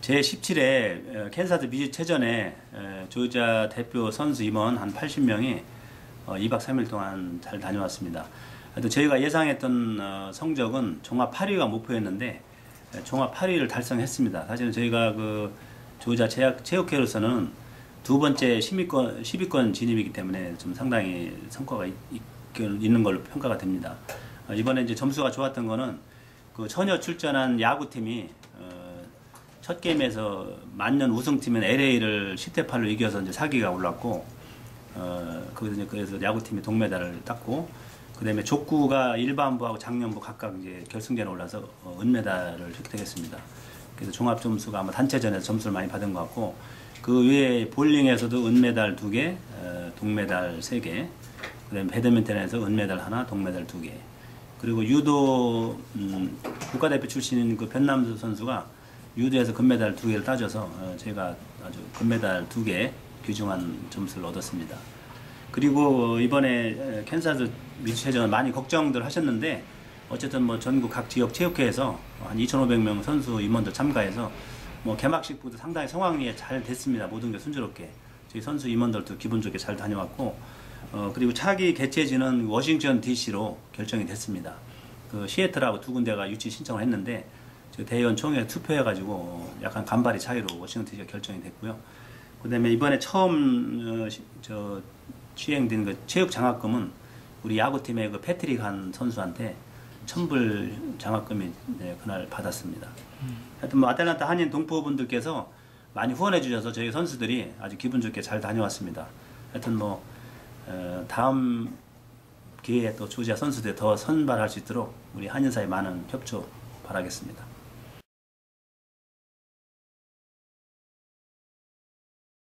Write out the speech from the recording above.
제17회 캔사스 미주체전에 에, 조자 대표 선수 임원 한 80명이 어, 2박 3일 동안 잘 다녀왔습니다. 저희가 예상했던 어, 성적은 종합 8위가 목표였는데 에, 종합 8위를 달성했습니다. 사실은 저희가 그 조자 체육, 체육회로서는 두 번째 10위권, 10위권 진입이기 때문에 좀 상당히 성과가 있, 있는 걸로 평가가 됩니다. 어, 이번에 이제 점수가 좋았던 거는 그 처녀 출전한 야구팀이 어, 첫 게임에서 만년 우승팀인 LA를 10대 8로 이겨서 이제 사기가 올랐고 어, 거기서 이제 그래서 야구팀이 동메달을 땄고 그다음에 족구가 일반부하고 작년부 각각 이제 결승전에 올라서 어, 은메달을 획득했습니다. 그래서 종합 점수가 아마 단체전에서 점수를 많이 받은 것 같고 그 외에 볼링에서도 은메달 두 개, 어, 동메달 세 개, 그다음에 배드민턴에서 은메달 하나, 동메달 두 개. 그리고 유도 음, 국가대표 출신인 그 변남수 선수가 유도에서 금메달 두 개를 따져서 어, 제가 아주 금메달 두 개 귀중한 점수를 얻었습니다. 그리고 이번에 캔사스 미주체전 많이 걱정들 하셨는데 어쨌든 뭐 전국 각 지역 체육회에서 한 2,500명 선수 임원들 참가해서 뭐 개막식부터 상당히 성황리에 잘 됐습니다. 모든 게 순조롭게 저희 선수 임원들도 기분 좋게 잘 다녀왔고 어, 그리고 차기 개최지는 워싱턴 DC로 결정이 됐습니다. 그 시애틀하고 두 군데가 유치 신청을 했는데 저 대의원 총회 투표해가지고 약간 간발의 차이로 워싱턴 DC가 결정이 됐고요. 그 다음에 이번에 처음 어, 시, 저 시행된 그 체육 장학금은 우리 야구팀의 그 패트릭 한 선수한테 천불 장학금이 네, 그날 받았습니다. 하여튼 뭐 아틀란타 한인 동포분들께서 많이 후원해 주셔서 저희 선수들이 아주 기분 좋게 잘 다녀왔습니다. 하여튼 뭐 어, 다음 기회에 또 조지아 선수들 더 선발할 수 있도록 우리 한인사에 많은 협조 바라겠습니다.